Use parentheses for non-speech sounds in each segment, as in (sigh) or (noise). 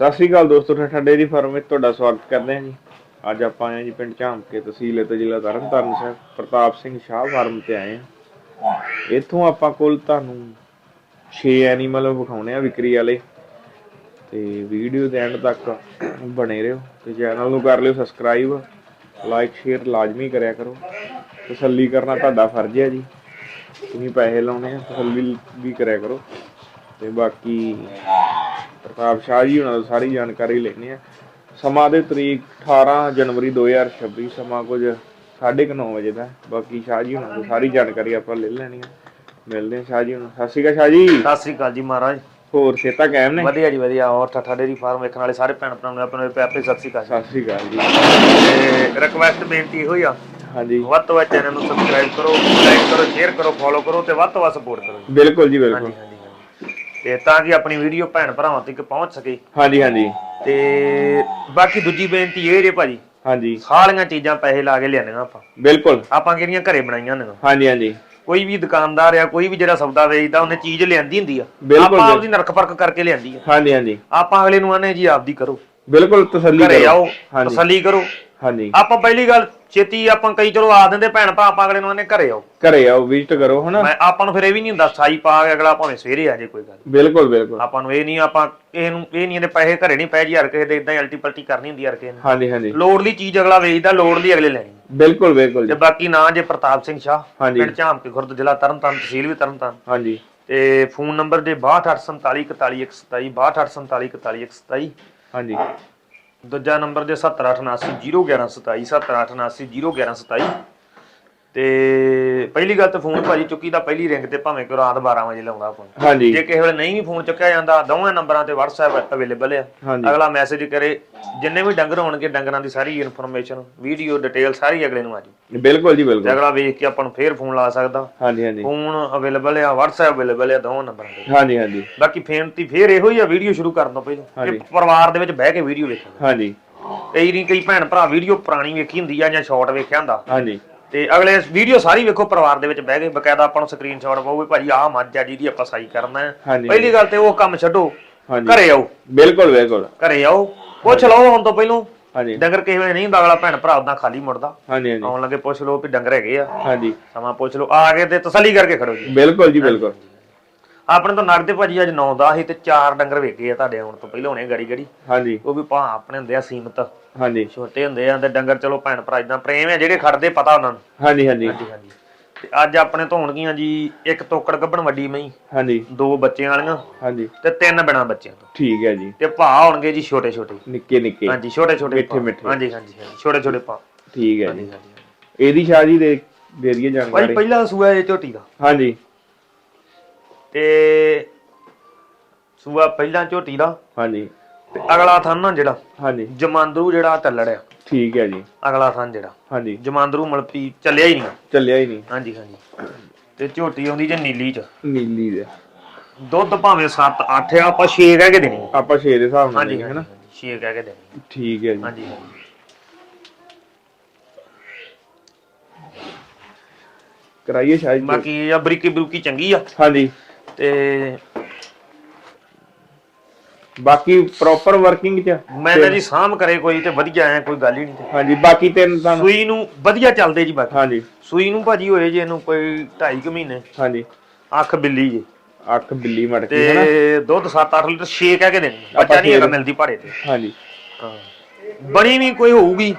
ਸਤਿ ਸ਼੍ਰੀ ਅਕਾਲ ਦੋਸਤੋ ਠੱਠਾ dairy farm ਵਿੱਚ ਤੁਹਾਡਾ ਸਵਾਗਤ ਕਰਦੇ ਹਾਂ ਜੀ। ਅੱਜ ਆਪਾਂ ਆਏ ਹਾਂ ਜੀ ਪਿੰਡ ਝਾਂਕੇ ਤਹਿਸੀਲ ਅਤੇ ਜ਼ਿਲ੍ਹਾ ਤਰਨਤਾਰਨ ਸਾਹਿਬ, ਪ੍ਰਤਾਪ ਸਿੰਘ ਸ਼ਾਹ ਫਾਰਮ ਤੇ ਆਏ ਹਾਂ। ਇੱਥੋਂ ਆਪਾਂ ਕੋਲ ਤੁਹਾਨੂੰ 6 ਐਨੀਮਲ ਵਿਖਾਉਣੇ ਆ ਵਿਕਰੀ ਵਾਲੇ। ਤੇ ਵੀਡੀਓ ਦੇ ਐਂਡ ਤੱਕ ਬਣੇ ਰਹੋ ਤੇ ਚੈਨਲ ਨੂੰ ਕਰ ਲਿਓ ਸਬਸਕ੍ਰਾਈਬ, ਲਾਈਕ, ਸ਼ੇਅਰ ਲਾਜ਼ਮੀ ਕਰਿਆ ਕਰੋ। ਤਸੱਲੀ ਕਰਨਾ ਤੁਹਾਡਾ ਫਰਜ਼ ਹੈ ਜੀ। ਤੁਸੀਂ ਪੈਸੇ ਲਾਉਣੇ ਆ, ਤਸੱਲੀ ਵੀ ਕਰਿਆ ਕਰੋ। ਤੇ ਬਾਕੀ ਪ੍ਰਤਾਪ ਸ਼ਾਹ ਜੀ ਉਹਨਾਂ ਤੋਂ ਸਾਰੀ ਜਾਣਕਾਰੀ ਲੈਣੀ ਆ ਸਮਾਂ ਦੇ ਤਰੀਕ 18 ਜਨਵਰੀ 2026 ਸਮਾਂ ਕੁਝ 9:30 ਵਜੇ ਦਾ। ਬਾਕੀ ਸ਼ਾਹ ਜੀ ਉਹਨਾਂ ਤੋਂ ਸਾਰੀ ਜਾਣਕਾਰੀ ਆਪਾਂ ਲੈ ਲੈਣੀ ਆ ਮਿਲਦੇ ਆ ਸ਼ਾਹ ਜੀ ਹੁਣ ਸਤਿ ਸ਼੍ਰੀ ਅਕਾਲ ਸ਼ਾਹ ਜੀ। ਸਤਿ ਸ੍ਰੀ ਅਕਾਲ ਜੀ ਮਹਾਰਾਜ। ਹੋਰ ਸੇਤਾ ਕਾਇਮ ਨੇ? ਵਧੀਆ ਜੀ ਵਧੀਆ। ਔਰ ਠੱਠਾ ਡੇਰੀ ਫਾਰਮ ਵੇਖਣ ਵਾਲੇ ਸਾਰੇ ਭੈਣ ਭਰਾਵਾਂ ਨੂੰ ਆਪਣੇ ਪਿਆਰ ਤੇ ਸਤਿ ਸ੍ਰੀ ਅਕਾਲ ਸਤਿ ਸ਼੍ਰੀ ਅਕਾਲ ਜੀ। ਤੇ ਰਿਕਵੈਸਟ ਬੇਨਤੀ ਇਹੋ ਹੀ ਆ। ਹਾਂਜੀ। ਵੱਧ ਤੋਂ ਵੱਧ ਚੈਨਲ ਨੂੰ ਸਬਸਕ੍ਰਾਈਬ ਕਰੋ ਲਾਈਕ ਕਰੋ ਸ਼ੇਅਰ ਕਰੋ ਫੋਲੋ ਕਰੋ ਤੇ ਵੱਧ ਤੋਂ ਵੱਧ ਸਪੋਰਟ ਕਰੋ। ਬਿਲਕੁਲ ਜੀ ਬਿਲਕੁਲ। ਤੇ ਤਾਂ ਕਿ ਆਪਣੀ ਵੀਡੀਓ ਭੈਣ ਭਰਾਵਾਂ ਤੱਕ ਪਹੁੰਚ ਸਕੇ। ਹਾਂਜੀ ਹਾਂਜੀ। ਤੇ ਬਾਕੀ ਦੂਜੀ ਬੇਨਤੀ ਇਹ ਜੇ ਭਾਜੀ ਹਾਂਜੀ। ਸਾਰੀਆਂ ਚੀਜ਼ਾਂ ਪੈਸੇ ਲਾ ਕੇ ਲਿਆਣੀਆਂ ਆਪਾਂ। ਬਿਲਕੁਲ। ਆਪਾਂ ਕਿਹੜੀਆਂ ਘਰੇ ਬਣਾਈਆਂ ਨੇ ਹਾਂਜੀ ਹਾਂਜੀ। ਕੋਈ ਵੀ ਦੁਕਾਨਦਾਰ ਆ ਕੋਈ ਵੀ ਜਿਹੜਾ ਸੌਦਾ ਵੇਚਦਾ ਉਹਨੇ ਚੀਜ਼ ਲਿਆਂਦੀ ਹੁੰਦੀ ਆ। ਬਿਲਕੁਲ, ਆਪਾਂ ਆਪਦੀ ਨਰਕ ਪਰਖ ਕਰਕੇ ਲਿਆਂਦੀ ਆ। ਹਾਂਜੀ ਹਾਂਜੀ। ਆਪਾਂ ਅਗਲੇ ਨੂੰ ਆਨੇ ਜੀ ਆਪਦੀ ਕਰੋ। ਬਿਲਕੁਲ ਤਸੱਲੀ ਘਰੇ ਆਓ ਤਸੱਲੀ ਕਰੋ। ਹਾਂਜੀ। ਆਪਾਂ ਪਹਿਲੀ ਗੱਲ ਛੇਤੀ ਆਪਾਂ ਕਈ ਚਲੋ ਆ ਦਿੰਦੇ ਭੈਣ ਭਰਾ ਆਪਾਂ ਅਗਲੇ ਨੂੰ ਆਨੇ ਘਰੇ ਆਓ। ਘਰੇ ਆਓ ਵਿਜ਼ਿਟ ਕਰੋ ਹਨਾ? ਮੈਂ ਆਪਾਂ ਨੂੰ ਫਿਰ ਇਹ ਵੀ ਨਹੀਂ ਹੁੰਦਾ ਸਾਈ ਪਾ ਕੇ ਅਗਲਾ ਭਾਵੇਂ ਸਵੇਰੇ ਆ ਜੇ ਕੋਈ ਗੱਲ। ਬਿਲਕੁਲ ਬਿਲਕੁਲ। ਆਪਾਂ ਨੂੰ ਇਹ ਨਹੀਂ ਆਪਾਂ ਇਹ ਨੂੰ ਇਹ ਨਹੀਂ ਇਹਦੇ ਪੈਸੇ ਘਰੇ ਨਹੀਂ ਪੈ ਜੀ ਹਰ ਕਿਸੇ ਦੇ ਇਦਾਂ ਅਲਟੀ ਪਲਟੀ ਕਰਨੀ ਹੁੰਦੀ ਹਰ ਕਿਸੇ ਨੇ। ਹਾਂਜੀ ਹਾਂਜੀ। ਲੋੜ ਦੀ ਚੀਜ਼ ਅਗਲਾ ਵੇਚਦਾ ਲੋੜ ਦੀ ਅਗਲੇ ਲੈਣੀ। ਬਿਲਕੁਲ ਬਿਲਕੁਲ ਤੇ ਜੀ। ਬਾਕੀ ਨਾਂ ਜੇ ਪ੍ਰਤਾਪ ਸਿੰਘ ਸ਼ਾਹ। ਪਿੰਡ ਝਾਮਕੇ ਖੁਰਦ ਜ਼ਿਲ੍ਹਾ ਤਰਨਤਾਰਨ ਤਹਿਸੀਲ ਵੀ ਤਰਨਤਾਰਨ। ਹਾਂਜੀ। ਤੇ ਫੋਨ ਨੰਬਰ ਜੇ 6284414127 6284414127 ਹਾਂਜੀ। ਦੂਜਾ ਨੰਬਰ ਜੇ 78801127 78801127 ਤੇ ਪਹਿਲੀ ਗੱਲ ਤਾਂ ਫੋਨ ਭਾਜੀ ਚੁੱਕੀ ਦਾ ਪਹਿਲੀ ਰਿੰਗ ਤੇ ਭਾਵੇਂ ਕਿ ਰਾਤ 12 ਵਜੇ ਲਾਉਂਦਾ ਆਪਾਂ ਨੂੰ। ਹਾਂਜੀ। ਜੇ ਕਿਸੇ ਵੇਲੇ ਨਹੀਂ ਵੀ ਫੋਨ ਚੁੱਕਿਆ ਜਾਂਦਾ ਦੋਵਾਂ ਨੰਬਰਾਂ ਤੇ WhatsApp ਅਵੇਲੇਬਲ ਆ। ਅਗਲਾ ਮੈਸੇਜ ਕਰੇ ਜਿੰਨੇ ਵੀ ਡੰਗਰ ਹੋਣਗੇ ਡੰਗਰਾਂ ਦੀ ਸਾਰੀ ਇਨਫੋਰਮੇਸ਼ਨ ਵੀਡੀਓ ਡਿਟੇਲ ਸਾਰੀ ਅਗਲੇ ਨੂੰ ਆ ਜੀ ਬਿਲਕੁਲ ਜੀ ਬਿਲਕੁਲ। ਅਗਲਾ ਵੇਖ ਕੇ ਆਪਾਂ ਨੂੰ ਫੇਰ ਫੋਨ ਲਾ ਸਕਦਾ। ਹਾਂਜੀ ਹਾਂਜੀ। ਫੋਨ ਅਵੇਲੇਬਲ ਆ WhatsApp ਅਵੇਲੇਬਲ ਆ ਦੋਵਾਂ ਨੰਬਰਾਂ ਤੇ। ਹਾਂਜੀ ਹਾਂਜੀ। ਬਾਕੀ ਫੇਨਤੀ ਫੇਰ ਇਹੋ ਹੀ ਆ ਵੀਡੀਓ ਸ਼ੁਰੂ ਕਰਨ ਤੋਂ ਪਹਿਲਾਂ। ਕਿ ਪਰਿਵਾਰ ਦੇ ਵਿੱਚ ਬਹਿ ਕੇ ਵੀਡੀਓ ਵੇਖਣਾ। ਹਾਂਜੀ। ਕਈ ਨਹੀਂ ਕਈ ਭੈਣ ਭਰਾ ਵੀਡੀਓ ਪੁਰਾਣੀ ਵੇਖੀ ਹੁੰਦੀ ਆ ਜਾਂ ਸ਼ਾਰਟ ਵੇਖਿਆ ਹੁੰਦਾ। ਹਾਂਜੀ। ਤੇ ਅਗਲੇ ਵੀਡੀਓ ਸਾਰੀ ਵੇਖੋ ਪਰਿਵਾਰ ਦੇ ਵਿੱਚ ਬਹਿ ਕੇ ਬਕਾਇਦਾ ਆਪਾਂ ਨੂੰ ਸਕਰੀਨਸ਼ਾਟ ਪਾਓ ਵੀ ਭਾਜੀ ਆਹ ਮੱਝ ਆ ਜਿਹਦੀ ਆਪਾਂ ਸਾਈ ਕਰਨਾ ਹੈ। ਹਾਂਜੀ। ਪਹਿਲੀ ਗੱਲ ਤੇ ਉਹ ਕੰਮ ਛੱਡੋ ਘਰੇ ਆਓ। ਬਿਲਕੁਲ ਬਿਲਕੁਲ। ਘਰੇ ਆਓ। ਪੁੱਛ ਲਓ ਹੁਣ ਤੋਂ ਪਹਿਲੋਂ। ਹਾਂਜੀ। ਡੰਗਰ ਕਿਸੇ ਵੇਲੇ ਨਹੀਂ ਹੁੰਦਾ ਅਗਲਾ ਭੈਣ ਭਰਾ ਉਦਾਂ ਖਾਲੀ ਮੁੜਦਾ। ਹਾਂਜੀ ਹਾਂਜੀ। ਆਉਣ ਲੱਗੇ ਪੁੱਛ ਲਓ ਵੀ ਡੰਗਰ ਹੈਗੇ ਆ। ਹਾਂਜੀ। ਸਮਾਂ ਪੁੱਛ ਲਓ। ਆ ਕੇ ਤੇ ਤਸੱਲੀ ਕਰਕੇ ਖੜੋ ਜੀ। ਬਿਲਕੁਲ ਜੀ ਬਿਲਕੁਲ। ਆਪਣੇ ਤੋਂ ਨਗਦੇ ਭਾਜੀ ਅੱਜ 9 10 ਸੀ ਤੇ ਚਾਰ ਡੰਗਰ ਵੇਗੇ ਆ ਤੁਹਾਡੇ ਆਉਣ ਤੋਂ ਪਹਿਲਾਂ ਹੋਣੇ ਗੜੀ ਗੜੀ। ਹਾਂਜੀ। ਉਹ ਵੀ ਭਾ ਆਪਣੇ ਹੁੰਦੇ ਆ ਸੀਮਤ। ਹਾਂਜੀ। ਛੋਟੇ ਹੁੰਦੇ ਆ ਤੇ ਡੰਗਰ ਚਲੋ ਭੈਣ ਭਰਾ ਇਦਾਂ ਪ੍ਰੇਮ ਆ ਜਿਹੜੇ ਖੜਦੇ ਪਤਾ ਉਹਨਾਂ ਨੂੰ। ਹਾਂਜੀ ਹਾਂਜੀ। ਹਾਂਜੀ ਹਾਂਜੀ। ਤੇ ਅੱਜ ਆਪਣੇ ਤੋਂ ਹੋਣਗੀਆਂ ਜੀ ਇੱਕ ਤੋਕੜ ਗੱਭਣ ਵੱਡੀ ਮਈ ਹਾਂਜੀ। ਦੋ ਬੱਚਿਆਂ ਵਾਲੀਆਂ। ਹਾਂਜੀ। ਤੇ ਤਿੰਨ ਬਿਨਾ ਬੱਚਿਆਂ ਤੋਂ। ਠੀਕ ਹੈ ਜੀ। ਤੇ ਭਾ ਹੋਣਗੇ ਜੀ ਛੋਟੇ ਛੋਟੇ। ਨਿੱਕੇ ਨਿੱਕੇ। ਹਾਂਜੀ ਛੋਟੇ ਛੋਟੇ ਮਿੱਠੇ। ਮਿੱਠੇ। ਹਾਂਜੀ ਹਾਂਜੀ ਛੋਟੇ ਛੋਟੇ ਭਾ ਠੀਕ ਹੈ ਜੀ। ਇਹਦੀ ਜੀ ਦੇ ਦੇ ਦਈਏ ਭਾਈ ਜਾਣਕਾਰੀ ਪਹਿਲਾ ਸੂਆ ਇਹ ਝੋਟੀ ਦਾ। ਹਾਂਜੀ। ਤੇ ਸੂਆ ਪਹਿਲਾਂ ਝੋਟੀ ਦਾ ਹਾਂਜੀ। ਤੇ ਅਗਲਾ ਥਣ ਨਾ ਜਿਹੜਾ? ਹਾਂਜੀ। ਜਮਾਂਦਰੂ ਜਿਹੜਾ ਟੱਲੜਿਆ ਠੀਕ ਹੈ ਜੀ। ਅਗਲਾ ਥਣ ਜਿਹੜਾ? ਹਾਂਜੀ। ਜਮਾਂਦਰੂ ਮਲਪੀ ਚੱਲਿਆ ਹੀ ਨਹੀਂ। ਚੱਲਿਆ ਹੀ ਨਹੀਂ। ਹਾਂਜੀ ਹਾਂਜੀ। ਤੇ ਝੋਟੀ ਆਉਂਦੀ ਜੇ ਨੀਲੀ ਚ। ਨੀਲੀ ਦੇ। ਦੁੱਧ ਭਾਵੇਂ 7 8 ਆ ਆਪਾਂ 6 ਕਹਿ ਕੇ ਦੇਣੀ। ਆਪਾਂ 6 ਦੇ ਹਿਸਾਬ ਨਾਲ ਹਾਂਜੀ ਹਨਾ 6 ਕਹਿ ਕੇ ਦੇਣੀ। ਠੀਕ ਹੈ ਜੀ। ਹਾਂਜੀ ਕਰਾਈਏ ਜੀ ਬਾਕੀ ਇਹ ਬਰੀਕੀ ਬਰੂਕੀ ਚੰਗੀ ਆ। ਹਾਂਜੀ। ਤੇ ਬਾਕੀ ਪ੍ਰੋਪਰ ਵਰਕਿੰਗ ਚ ਮੈਂ ਨਾ ਜੀ ਸਾਂਭ ਕਰੇ ਕੋਈ ਤੇ ਵਧੀਆ ਐ ਕੋਈ ਗੱਲ ਹੀ ਨਹੀਂ ਤੇ। ਹਾਂਜੀ ਬਾਕੀ ਤਿੰਨ ਤਾਂ ਸੂਈ ਨੂੰ ਵਧੀਆ ਚੱਲਦੇ ਜੀ ਬਾਕੀ। ਹਾਂਜੀ। ਸੂਈ ਨੂੰ ਭਾਜੀ ਹੋਏ ਜੇ ਇਹਨੂੰ ਕੋਈ 2.5 ਮਹੀਨੇ। ਹਾਂਜੀ। ਅੱਖ ਬਿੱਲੀ ਜੇ। ਅੱਖ ਬਿੱਲੀ ਮੜ ਤੇ ਕੇ ਹਨਾ। ਦੁੱਧ 7-8 ਲੀਟਰ 6 ਕਹਿ ਕੇ ਦੇਣੀ। ਬੱਚਾ ਨਹੀਂ ਹੈਗਾ ਮਿਲਦੀ ਭਾੜੇ ਤੇ। ਹਾਂਜੀ। ਹਾਂ। ਬਣੀ ਵੀ ਕੋਈ ਹੋਊਗੀ।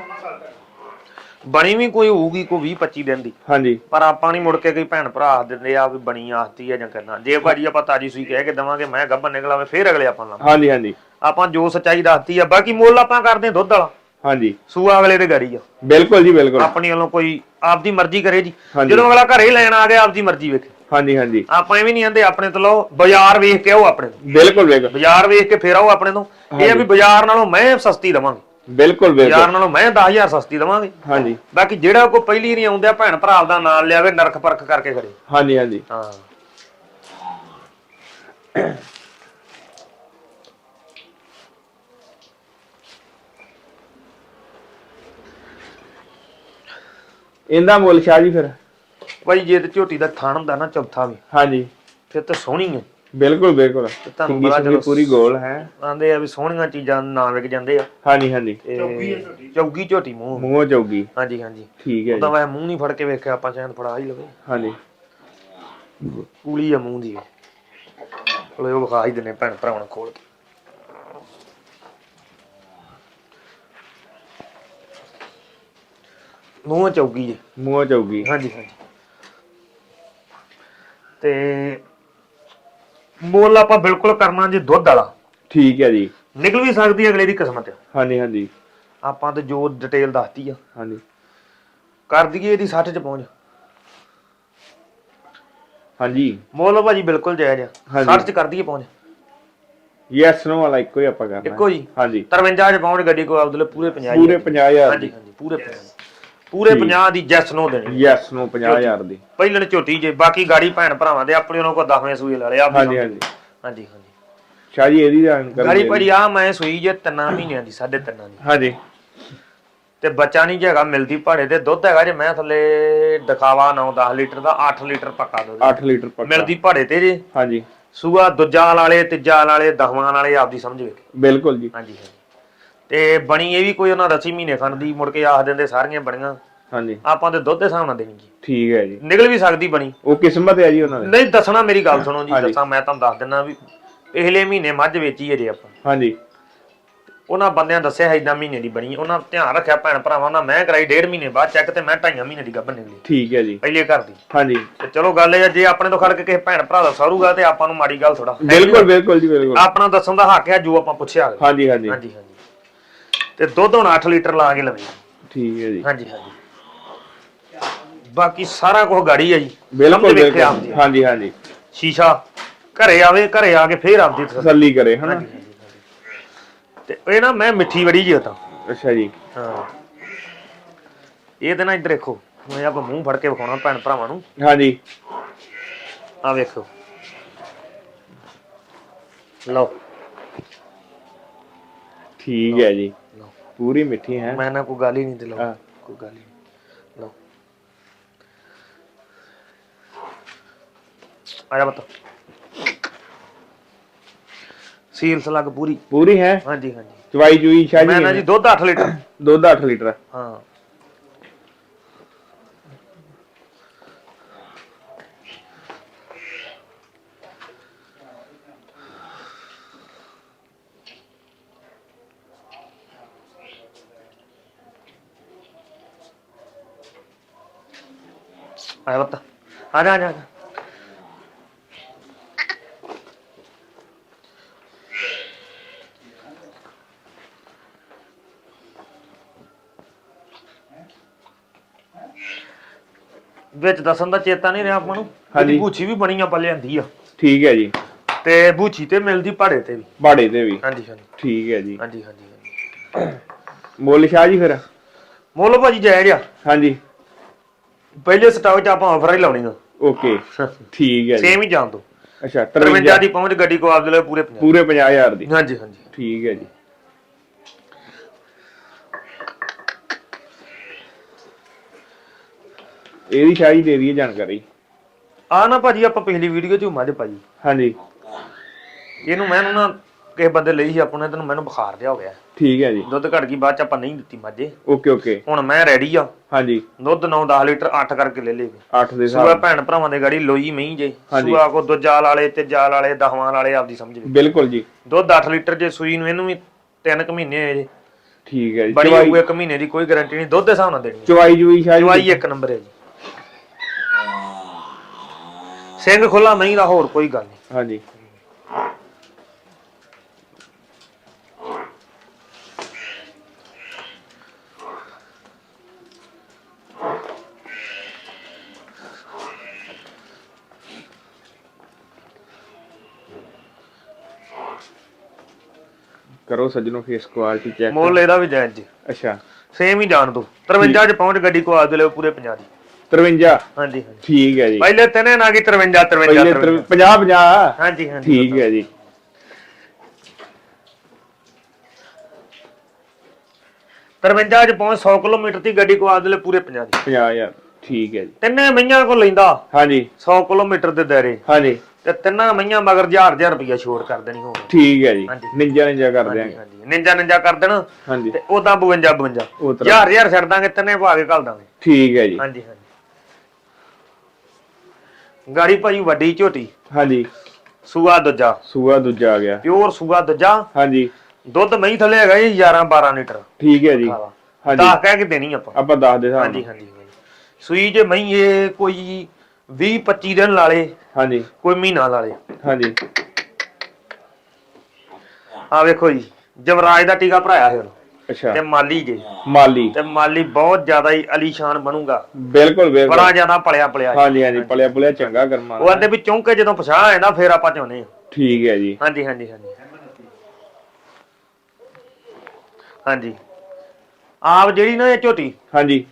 ਬਣੀ ਵੀ ਕੋਈ ਹੋਊਗੀ ਕੋਈ 20 25 ਦਿਨ ਦੀ। ਹਾਂਜੀ। ਪਰ ਆਪਾਂ ਨਹੀਂ ਮੁੜ ਕੇ ਕੋਈ ਭੈਣ ਭਰਾ ਆਖ ਦਿੰਦੇ ਆ ਵੀ ਬਣੀ ਆਖਤੀ ਆ ਜਾਂ ਕਰਨਾ ਜੇ ਭਾਜੀ ਆਪਾਂ ਤਾਜੀ ਸੂਈ ਕਹਿ ਕੇ ਦਵਾਂਗੇ ਮੈਂ ਗੱਭਣ ਨਿਕਲਾਵੇ ਫੇਰ ਅਗਲੇ ਆਪਾਂ ਨਾਲ ਹਾਂਜੀ ਹਾਂਜੀ। ਆਪਾਂ ਜੋ ਸੱਚਾਈ ਦੱਸਤੀ ਆ ਬਾਕੀ ਮੁੱਲ ਆਪਾਂ ਕਰਦੇ ਹਾਂ ਦੁੱਧ ਵਾਲਾ। ਹਾਂਜੀ। ਸੂਆ ਅਗਲੇ ਦੇ ਗਾੜੀ ਆ। ਬਿਲਕੁਲ ਜੀ ਬਿਲਕੁਲ। ਆਪਣੀ ਵੱਲੋਂ ਕੋਈ ਆਪਦੀ ਮਰਜ਼ੀ ਕਰੇ ਜੀ। ਹਾਂਜੀ। ਜਦੋਂ ਅਗਲਾ ਘਰੇ ਲੈਣ ਆ ਗਿਆ ਆਪਦੀ ਮਰਜ਼ੀ ਵੇਖੇ। ਹਾਂਜੀ ਹਾਂਜੀ। ਆਪਾਂ ਐਵੇਂ ਨਹੀਂ ਆਂਦੇ ਆਪਣੇ ਤੋਂ ਲਓ ਬਾਜ਼ਾਰ ਵੇਖ ਕੇ ਆਓ ਆਪਣੇ ਤੋਂ। ਬਿਲਕੁਲ ਬਿਲਕੁਲ। ਬਾਜ਼ਾਰ ਵੇਖ ਕੇ ਫੇਰ ਆਓ ਆਪਣੇ ਤੋਂ। ਇਹ ਆ ਵੀ ਬਾਜ਼ਾਰ ਨਾਲੋਂ ਮੈਂ ਸਸਤੀ ਦਵਾਂਗੇ। ਬਿਲਕੁਲ ਬਿਲਕੁਲ। ਬਾਜ਼ਾਰ ਨਾਲੋਂ ਮੈਂ 10000 ਸਸਤੀ ਦਵਾਂਗੇ। ਹਾਂਜੀ। ਬਾਕੀ ਜਿਹੜਾ ਕੋਈ ਪਹਿਲੀ ਨਹੀਂ ਆਉਂਦਾ ਭੈਣ ਭਰਾ ਦਾ ਨਾਮ ਲਿਆਵੇ ਨਰਕ ਪਰਖ ਕਰਕੇ ਖੜੇ। ਹਾਂਜੀ ਹਾਂਜੀ। ਹਾਂ। ਇਹਦਾ ਮੁੱਲ ਸ਼ਾਹ ਜੀ ਫਿਰ? ਭਾਈ ਜੇ ਤੇ ਝੋਟੀ ਦਾ ਥਣ ਹੁੰਦਾ ਨਾ ਚੌਥਾ ਵੀ। ਹਾਂਜੀ। ਫਿਰ ਤਾਂ ਸੋਹਣੀ ਹੈ। ਬਿਲਕੁਲ ਬਿਲਕੁਲ। ਤੁਹਾਨੂੰ ਪਤਾ ਚਲੋ ਪੂਰੀ ਗੋਲ ਹੈ। ਆਂਦੇ ਆ ਵੀ ਸੋਹਣੀਆਂ ਚੀਜ਼ਾਂ ਨਾ ਵਿਕ ਜਾਂਦੇ ਆ। ਹਾਂਜੀ ਹਾਂਜੀ। ਤੇ ਚੌਗੀ ਝੋਟੀ ਮੂੰਹ। ਮੂੰਹੋਂ ਚੌਗੀ। ਹਾਂਜੀ ਹਾਂਜੀ। ਠੀਕ ਹੈ ਜੀ। ਵੈ ਮੂੰਹ ਨਹੀਂ ਫੜ ਕੇ ਵੇਖਿਆ ਆਪਾਂ ਸ਼ਾਇਦ ਫੜਾ ਹੀ ਲਵੇ। ਹਾਂਜੀ। ਕੂਲੀ ਆ ਮੂੰਹ ਦੀ। ਚਲੋ ਉਹ ਵਿਖਾ ਹੀ ਦਿੰਨੇ ਭੈਣ ਭਰਾਵਾਂ ਨੂੰ ਖੋਲ ਕੇ। ਮੂੰਹ ਚੌਗੀ ਜੀ। ਮੂੰਹੋਂ ਚੌਗੀ। ਹਾਂਜੀ ਹਾਂਜੀ। ਤੇ ਮੁੱਲ ਆਪਾਂ ਬਿਲਕੁਲ ਕਰਨਾ ਜੀ ਦੁੱਧ ਵਾਲਾ। ਠੀਕ ਹੈ ਜੀ। ਨਿਕਲ ਵੀ ਸਕਦੀ ਹੈ ਅਗਲੇ ਦੀ ਕਿਸਮਤ। ਹਾਂਜੀ ਹਾਂਜੀ। ਆਪਾਂ ਤੇ ਜੋ ਡਿਟੇਲ ਦੱਸਤੀ ਆ। ਹਾਂਜੀ। ਕਰ ਦਈਏ ਇਹਦੀ 60 ਚ ਪਹੁੰਚ। ਹਾਂਜੀ। ਮੁੱਲ ਭਾਜੀ ਬਿਲਕੁਲ ਜਾਇਜ਼ ਆ। ਹਾਂਜੀ। 60 ਚ ਕਰ ਦਈਏ ਪਹੁੰਚ। ਯੈਸ ਨੋ ਵਾਲਾ ਇੱਕੋ ਹੀ ਆਪਾਂ ਕਰਨਾ। ਇੱਕੋ ਜੀ ਹਾਂਜੀ। 53 ਚ ਪਹੁੰਚ ਗੱਡੀ ਕੋ ਆਪਦੇ ਲਈ ਪੂਰੇ 50 ਪੂਰੇ 50000 ਹਾਂਜੀ ਹਾਂਜੀ ਪੂਰੇ 50 ਪੂਰੇ 50 ਦੀ ਜੈਸ ਨੋ ਦੇਣੀ। ਯੈਸ ਨੋ 50000 ਦੀ। ਪਹਿਲਣ ਝੋਟੀ ਜੇ ਬਾਕੀ ਗਾੜੀ ਭੈਣ ਭਰਾਵਾਂ ਦੇ ਆਪਣੇ ਉਹਨਾਂ ਕੋ 10ਵੇਂ ਸੂਏ ਲਾ ਲਿਆ ਹਾਂਜੀ ਹਾਂਜੀ। ਹਾਂਜੀ ਹਾਂਜੀ। ਸ਼ਾਹ ਜੀ ਇਹਦੀ ਜਾਣਕਾਰੀ ਗਾੜੀ ਭਾਜੀ ਆ ਮੈਂ ਸੂਈ ਜੇ ਤਿੰਨਾਂ ਮਹੀਨਿਆਂ ਦੀ ਸਾਢੇ ਤਿੰਨਾਂ ਦੀ। ਦਿਓ। ਹਾਂਜੀ। ਤੇ ਬੱਚਾ ਨਹੀਂ ਜੇਗਾ ਮਿਲਦੀ ਭਾੜੇ ਤੇ ਦੁੱਧ ਹੈਗਾ ਜੇ ਮੈਂ ਥੱਲੇ ਦਿਖਾਵਾ 9-10 ਲੀਟਰ ਦਾ 8 ਲੀਟਰ ਪੱਕਾ ਦੁੱਧ 8 ਲੀਟਰ ਪੱਕਾ। ਮਿਲਦੀ ਭਾੜੇ ਤੇ ਜੇ। ਹਾਂਜੀ। ਸੂਆ ਦੂਜਾ ਵਾਲੇ ਤੀਜਾ ਵਾਲੇ ਦਹਵਾਂ ਵਾਲੇ ਆਪਦੀ ਸਮਝ ਵੇਖ। ਬਿਲਕੁਲ ਜੀ। ਹਾਂਜੀ ਹਾਂਜੀ। ਤੇ ਬਣੀ ਇਹ ਵੀ ਕੋਈ ਉਹਨਾਂ ਦਸੀ ਮਹੀਨੇ ਖੰਡ ਦੀ ਮੁੜ ਕੇ ਆਖ ਦਿੰਦੇ ਸਾਰੀਆਂ ਬਣੀਆਂ। ਹਾਂਜੀ। ਆਪਾਂ ਤੇ ਦੁੱਧ ਦੇ ਹਿਸਾਬ ਨਾਲ ਦੇਣੀ ਜੀ। ਠੀਕ ਹੈ ਜੀ। ਨਿਕਲ ਵੀ ਸਕਦੀ ਬਣੀ। ਉਹ ਕਿਸਮਤ ਹੈ ਜੀ ਉਹਨਾਂ ਦੀ? ਨਹੀਂ ਦੱਸਣਾ ਮੇਰੀ ਗੱਲ ਸੁਣੋ ਜੀ। ਦੱਸਾਂ ਮੈਂ ਤੁਹਾਨੂੰ ਦੱਸ ਦਿੰਦਾ ਵੀ ਪਿਛਲੇ ਮਹੀਨੇ ਮੱਝ ਵੇਚੀ ਅਜੇ ਆਪਾਂ। ਹਾਂਜੀ। ਉਹਨਾਂ ਬੰਦਿਆਂ ਦੱਸਿਆ ਹੈ ਇਦਾਂ ਮਹੀਨੇ ਦੀ ਬਣੀ। ਉਹਨਾਂ ਧਿਆਨ ਰੱਖਿਆ ਭੈਣ ਭਰਾਵਾਂ ਨਾਲ ਮੈਂ ਕਰਾਈ ਡੇਢ ਮਹੀਨੇ ਬਾਅਦ ਚੈੱਕ ਤੇ ਮੈਂ ਢਾਈਆਂ ਮਹੀਨੇ ਦੀ ਗੱਭਣ ਨਿਕਲੀ। ਠੀਕ ਹੈ ਜੀ। ਪਹਿਲੇ ਘਰ ਦੀ। ਹਾਂਜੀ। ਤੇ ਚਲੋ ਗੱਲ ਇਹ ਜੇ ਆਪਣੇ ਤੋਂ ਖੜ ਕੇ ਕਿਸੇ ਭੈਣ ਭਰਾ ਦਾ ਸਰੂਗਾ ਤੇ ਆਪਾਂ ਨੂੰ ਮਾੜੀ ਗੱਲ ਥੋੜਾ ਬਿਲਕੁਲ ਬਿਲਕੁਲ ਜੀ ਬਿਲਕੁਲ। ਆਪਣਾ ਦੱਸਣ ਦਾ ਹੱਕ ਹੈ ਜੋ ਆਪਾਂ ਪੁੱਛਿਆ। ਹਾਂਜੀ ਹਾਂਜੀ। ਹਾਂਜੀ ਹਾਂਜੀ। ਤੇ ਦੁੱਧ ਹੁਣ 8 ਲੀਟਰ ਲਾ ਕੇ ਲਵੇ। ਠੀਕ ਹੈ ਜੀ। ਹਾਂਜੀ ਹਾਂਜੀ। ਬਾਕੀ ਸਾਰਾ ਕੁਝ ਗਾੜੀ ਆ ਜੀ। ਬਿਲਕੁਲ ਸਮਝ ਵੇਖਿਆ ਆਪਦੀ। ਬਿਲਕੁਲ ਹਾਂਜੀ ਹਾਂਜੀ। ਸ਼ੀਸ਼ਾ ਘਰੇ ਆਵੇ ਘਰੇ ਆ ਕੇ ਫੇਰ ਆਪਦੀ ਤਸੱਲੀ ਤਸੱਲੀ ਕਰੇ ਹਨਾ। ਤੇ ਇਹ ਨਾ ਮੈਂ ਮਿੱਠੀ ਬੜੀ ਜੀ ਉਹ ਤਾਂ ਅੱਛਾ ਜੀ। ਹਾਂ। ਇਹ ਤੇ ਨਾ ਇੱਧਰ ਦੇਖੋ ਮੈਂ ਆਪਾਂ ਮੂੰਹ ਫੜ ਕੇ ਵਿਖਾਉਣਾ ਭੈਣ ਭਰਾਵਾਂ ਨੂੰ। ਹਾਂਜੀ। ਆ ਵੇਖੋ। ਲਓ। ਠੀਕ ਹੈ ਜੀ। ਲਓ ਪੂਰੀ ਮਿੱਠੀ ਹੈ ਮੈਂ ਨਾ ਕੋਈ ਗੱਲ ਹੀ ਨਹੀਂ ਤੇ ਲਓ ਹਾਂ। ਕੋਈ ਗੱਲ ਹੀ ਨਹੀਂ ਲਓ ਆ ਜਾ ਬਤਾ ਸੀਲ ਸਲੱਗ ਪੂਰੀ ਪੂਰੀ ਹੈ ਹਾਂਜੀ ਹਾਂਜੀ ਚਵਾਈ ਚੂਈ ਸ਼ਾਹ ਮੈਂ ਨਾ ਜੀ ਜੀ ਦੁੱਧ 8 ਲੀਟਰ ਦੁੱਧ 8 ਲੀਟਰ ਹਾਂ ਆਇਆ ਬਤਾ ਆ ਜਾ ਆ ਜਾ ਆ ਜਾ। ਵਿੱਚ ਦੱਸਣ ਦਾ ਚੇਤਾ ਨਹੀਂ ਰਿਹਾ ਆਪਾਂ ਨੂੰ ਹਾਂਜੀ। ਇਹਦੀ ਬੂਛੀ ਵੀ ਬਣੀ ਆਪਾਂ ਲਿਆਂਦੀ ਆ। ਠੀਕ ਹੈ ਜੀ। ਤੇ ਬੂਛੀ ਤੇ ਮਿਲਦੀ ਭਾੜੇ ਤੇ ਵੀ। ਬਾੜੇ ਤੇ ਵੀ। ਹਾਂਜੀ ਹਾਂਜੀ। ਠੀਕ ਹੈ ਜੀ। ਹਾਂਜੀ ਹਾਂਜੀ ਹਾਂਜੀ। ਮੁੱਲ ਸ਼ਾਹ ਜੀ ਫਿਰ? ਮੁੱਲ ਭਾਜੀ ਜਾਇਜ਼ ਆ। ਹਾਂਜੀ। ਪਹਿਲੇ ਸਟਾਕ 'ਚ ਆਪਾਂ ਆਫਰ ਹੀ ਲਾਉਣੀ ਆ। ਓਕੇ ਠੀਕ ਹੈ ਜੀ। ਸੇਮ ਹੀ ਜਾਣ ਦੋ। ਅੱਛਾ 53 53 ਦੀ ਪਹੁੰਚ ਗੱਡੀ ਕੋ ਆਪਦੇ ਲਈ ਪੂਰੇ 50 ਪੂਰੇ 50000 ਦੀ। ਹਾਂਜੀ ਹਾਂਜੀ। ਠੀਕ ਹੈ ਜੀ। ਇਹਦੀ ਸ਼ਾਹੀ ਦੇ ਦਈਏ ਜਾਣਕਾਰੀ। ਆ ਨਾ ਭਾਜੀ ਆਪਾਂ ਪਿਛਲੀ ਵੀਡੀਓ 'ਚ ਮੱਝ ਪਾਈ ਹਾਂਜੀ। ਇਹਨੂੰ ਮੈਨੂੰ ਨਾ ਕਿਸੇ ਬੰਦੇ ਲਈ ਸੀ ਆਪਣੇ ਤੈਨੂੰ ਮੈਨੂੰ ਬੁਖਾਰ ਜਿਹਾ ਹੋ ਗਿਆ। ਠੀਕ ਹੈ ਜੀ। ਦੁੱਧ ਘਟ ਗਈ ਬਾਅਦ 'ਚ ਆਪਾਂ ਨਹੀਂ ਦਿੱਤੀ ਮੱਝੇ। Okay okay. ਹੁਣ ਮੈਂ ਰੈਡੀ ਆ। ਹਾਂਜੀ। ਦੁੱਧ 9-10 ਲੀਟਰ 8 ਕਰਕੇ ਲੈ ਲੇ 8 ਦੇ ਸੂਆ ਹਿਸਾਬ ਭੈਣ ਭਰਾਵਾਂ ਦੇ ਗਾੜੀ ਲੋਈ ਮਹੀਂ ਜੇ। ਹਾਂਜੀ। ਸੂਆ ਕੋ ਦੂਜਾਲ ਵਾਲੇ ਤੇ ਜਾਲ ਵਾਲੇ ਦਹਵਾਂ ਵਾਲੇ ਆਪਦੀ ਸਮਝ ਵੀ ਬਿਲਕੁਲ ਜੀ। ਦੁੱਧ 8 ਲੀਟਰ ਜੇ ਸੂਈ ਨੂੰ ਇਹਨੂੰ ਵੀ 3 ਕੁ ਮਹੀਨੇ ਹੋਏ ਜੇ। ਠੀਕ ਹੈ ਜੀ। ਬੜੀ ਚਵਾਈ ਹੋਊ ਇੱਕ ਮਹੀਨੇ ਦੀ ਕੋਈ ਗਾਰੰਟੀ ਨਹੀਂ। ਦੁੱਧ ਦੇ ਹਿਸਾਬ ਨਾਲ ਦੇਣੀ ਹੈ। ਚਵਾਈ ਜੂਈ ਸ਼ਾਹੀ ਜਵਾਈ ਇੱਕ ਨੰਬਰ ਹੈ ਜੀ। ਸਿੰਘ ਖੁੱਲਾ ਨਹੀਂ ਦਾ ਹੋਰ ਕੋਈ ਗੱਲ ਨਹੀਂ। ਹਾਂਜੀ। ਕਰੋ ਸੱਜਣੋ ਫੇਸ ਕੁਆਲਿਟੀ ਚੈੱਕ ਮੁੱਲ ਇਹਦਾ ਵੀ ਜਾਇਜ਼ ਜੀ। ਅੱਛਾ। ਸੇਮ ਹੀ ਜਾਣ ਦੋ। 53 ਚ ਪਹੁੰਚ ਗੱਡੀ ਕੋ ਆ ਦੇ ਲਿਓ ਪੂਰੇ 50 ਦੀ। 53 ਹਾਂਜੀ ਠੀਕ ਹੈ ਜੀ। ਪਹਿਲੇ ਤਿੰਨੇ ਨਾ ਕੀ 53 53 ਪਹਿਲੇ 53 50 50 ਹਾਂਜੀ ਹਾਂਜੀ। ਠੀਕ ਹੈ ਜੀ। 53 ਚ ਪਹੁੰਚ 100 ਕਿਲੋਮੀਟਰ ਦੀ ਗੱਡੀ ਕੋ ਆ ਦੇ ਲਿਓ ਪੂਰੇ 50 ਦੀ। 50000 ਠੀਕ ਹੈ ਜੀ। ਤਿੰਨੇ ਮਈਆਂ ਕੋ ਲੈਂਦਾ। ਹਾਂਜੀ। 100 ਕਿਲੋਮੀਟਰ ਦੇ ਦਾਇਰੇ। ਹਾਂਜੀ। ਤੇ ਤਿੰਨਾਂ ਮਈਆਂ ਮਗਰ 1000 1000 ਰੁਪਇਆ ਛੋੜ ਕਰ ਦੇਣੀ ਹੋਰ। ਠੀਕ ਹੈ ਜੀ। ਹਾਂਜੀ। ਨਿੰਜਾ ਨਿੰਜਾ ਕਰ ਹਾਂਜੀ ਦਿਆਂਗੇ। ਹਾਂਜੀ। ਨਿੰਜਾ ਨਿੰਜਾ ਕਰ ਦੇਣਾ ਹਾਂਜੀ। ਤੇ ਉਦਾਂ 52 52 ਉਹ ਤਰ੍ਹਾਂ। 1000 1000 ਛੱਡ ਦਾਂਗੇ ਤਿੰਨੇ ਪਾ ਕੇ ਘੱਲ ਦਾਂਗੇ। ਠੀਕ ਹੈ ਜੀ। ਹਾਂਜੀ ਹਾਂਜੀ। ਗਾੜੀ ਭਾਜੀ ਵੱਡੀ ਝੋਟੀ। ਹਾਂਜੀ। ਸੂਆ ਦੂਜਾ। ਸੂਆ ਦੂਜਾ ਆ ਗਿਆ। ਪਿਓਰ ਸੂਆ ਦੂਜਾ। ਹਾਂਜੀ। ਦੁੱਧ ਮਹੀਂ ਥੱਲੇ ਹੈਗਾ ਜੀ 11 12 ਲੀਟਰ। ਠੀਕ ਹੈ ਜੀ। ਹਾਂਜੀ। ਦਸ ਕਹਿ ਕੇ ਦੇਣੀ ਆਪਾਂ। ਆਪਾਂ ਦੱਸ ਦੇ ਸਾਨੂੰ ਹਾਂਜੀ ਹਾਂਜੀ ਹਾਂਜੀ। ਸੂਈ ਜੇ ਮਹੀਂ ਇਹ ਕੋਈ 20 25 ਦਿਨ ਲਾਲੇ ਹਾਂਜੀ। ਕੋਈ ਮਹੀਨਾ ਲਾਲੇ ਹਾਂਜੀ। ਆ ਵੇਖੋ ਜੀ ਜਵਰਾਜ ਦਾ ਟੀਕਾ ਭਰਾਇਆ ਹੁਣ ਅੱਛਾ। ਤੇ ਮਾਲੀ ਜੇ। ਮਾਲੀ। ਤੇ ਮਾਲੀ ਬਹੁਤ ਜ਼ਿਆਦਾ ਹੀ ਅਲੀਸ਼ਾਨ ਬਣੂਗਾ। ਬਿਲਕੁਲ ਬਿਲਕੁਲ। ਬੜਾ ਜ਼ਿਆਦਾ ਪਲਿਆ ਪਲਿਆ ਹਾਂਜੀ ਹਾਂਜੀ ਪਲਿਆ ਪੁਲਿਆ ਚੰਗਾ ਕਰਮਾ ਉਹ ਆਂਦੇ ਵੀ ਚੌਂਕੇ ਜਦੋਂ ਪਛਾਹ ਆਇਆ ਨਾ ਫੇਰ ਆਪਾਂ ਚਾਹੁੰਦੇ ਹਾਂ। ਠੀਕ ਹੈ ਜੀ। ਹਾਂਜੀ ਹਾਂਜੀ ਹਾਂਜੀ। ਹਾਂਜੀ। ਆਪ ਜਿਹੜੀ ਨਾ ਇਹ ਝੋਟੀ ਹਾਂਜੀ।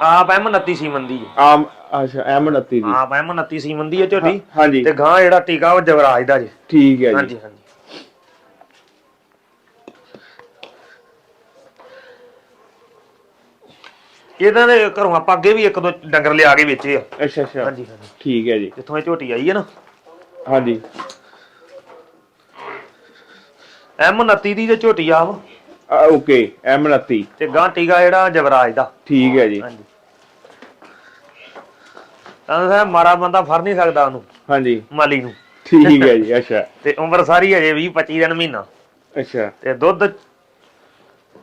ਆਪ ਐਮ 29 ਸੀਮਨ ਦੀ ਹੈ। ਆਮ ਅੱਛਾ ਐਮ 29 ਦੀ। ਆਪ ਐਮ 29 ਸੀਮਨ ਦੀ ਹੈ ਝੋਟੀ। ਹਾਂਜੀ। ਤੇ ਗਾਂ ਜਿਹੜਾ ਟੀਕਾ ਉਹ ਜਵਰਾਜ ਦਾ ਜੀ। ਠੀਕ ਹੈ ਜੀ। ਹਾਂਜੀ ਹਾਂਜੀ। ਇਹਨਾਂ ਦੇ ਘਰੋਂ ਆਪਾਂ ਅੱਗੇ ਵੀ ਇੱਕ ਦੋ ਡੰਗਰ ਲਿਆ ਕੇ ਵੇਚੇ ਆ। ਅੱਛਾ ਅੱਛਾ। ਹਾਂਜੀ ਹਾਂਜੀ। ਠੀਕ ਹੈ ਜੀ। ਜਿੱਥੋਂ ਇਹ ਝੋਟੀ ਆਈ ਹੈ ਨਾ। ਹਾਂਜੀ। ਐਮ 29 ਦੀ ਤੇ ਝੋਟੀ ਆ, ਓਕੇ ਐਮ 29 ਤੇ ਗਾਂ ਟੀਕਾ ਜਿਹੜਾ ਜਵਰਾਜ ਦਾ। ਠੀਕ ਹੈ ਜੀ। ਹਾਂਜੀ। ਤਾਂ ਸਾਹਿਬ ਮਾੜਾ ਬੰਦਾ ਫੜ ਨਹੀਂ ਸਕਦਾ ਉਹਨੂੰ ਹਾਂਜੀ। ਮਾਲੀ ਨੂੰ। ਠੀਕ ਹੈ ਜੀ ਅੱਛਾ। (laughs) ਤੇ ਉਮਰ ਸਾਰੀ ਹਜੇ 20 25 ਦਿਨ ਮਹੀਨਾ। ਅੱਛਾ। ਤੇ ਦੁੱਧ